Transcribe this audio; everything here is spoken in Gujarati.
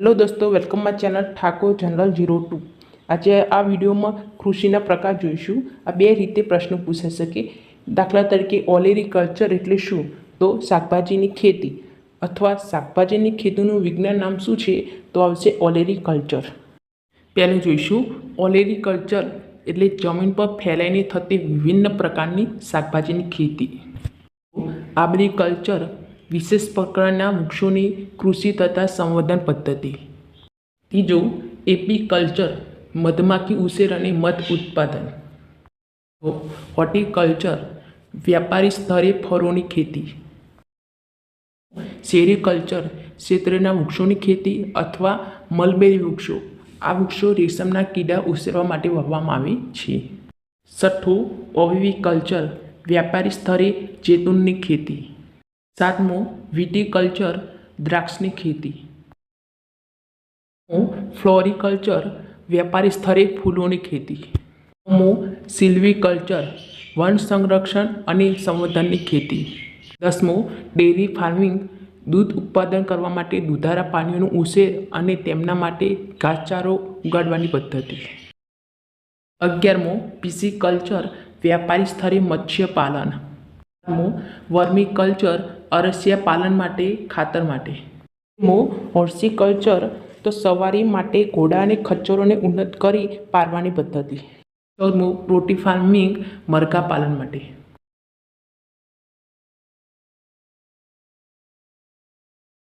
હેલો દોસ્તો, welcome my channel Thakor general zero two. આજે આ વિડીયોમાં કૃષિના પ્રકાર જોઈશું. આ બે રીતે પ્રશ્નો પૂછાઈ શકે. દાખલા તરીકે ઓલેરી કલ્ચર એટલે શું? તો શાકભાજીની ખેતી અથવા શાકભાજીની ખેતીનું વિજ્ઞાન નામ શું છે? તો આવશે ઓલેરી કલ્ચર પહેલું જોઈશું. ઓલેરી કલ્ચર એટલે જમીન પર ફેલાઈને થતી વિભિન્ન પ્રકારની શાકભાજીની ખેતી. આબરી કલ્ચર વિશેષ પ્રકારના વૃક્ષોની કૃષિ તથા સંવર્ધન પદ્ધતિ. ત્રીજું, એપીકલ્ચર, મધમાખી ઉછેર અને મધ ઉત્પાદન. હોર્ટિકલ્ચર, વ્યાપારી સ્તરે ફળોની ખેતી. સેરીકલ્ચર, ક્ષેત્રના વૃક્ષોની ખેતી અથવા મલબેરી વૃક્ષો. આ વૃક્ષો રેશમના કીડા ઉછેરવા માટે વાવવામાં આવે છે. છઠ્ઠું ઓવિકલ્ચર વ્યાપારી સ્તરે જૈતુનની ખેતી. સાતમું, વિટીકલ્ચર દ્રાક્ષની ખેતી. ફ્લોરિકલ્ચર વ્યાપારી સ્તરે ફૂલોની ખેતી. નવમું, સિલ્વીકલ્ચર વન સંરક્ષણ અને સંવર્ધનની ખેતી. દસમું, ડેરી ફાર્મિંગ દૂધ ઉત્પાદન કરવા માટે દૂધારા પ્રાણીઓનો ઉછેર અને તેમના માટે ઘાસચારો ઉગાડવાની પદ્ધતિ. અગિયારમું કલ્ચર વ્યાપારી સ્તરે મત્સ્યપાલન. બારમું વર્મિકલ્ચર, અરસિયા પાલન માટે, ખાતર માટે. મો, હોર્સિકલ્ચર, તો સવારી માટે ઘોડા અને ખચ્ચરોને ઉન્નત કરી પારવાની પદ્ધતિ. ચૌદમું પ્રોટી ફાર્મિંગ, મરઘા પાલન માટે.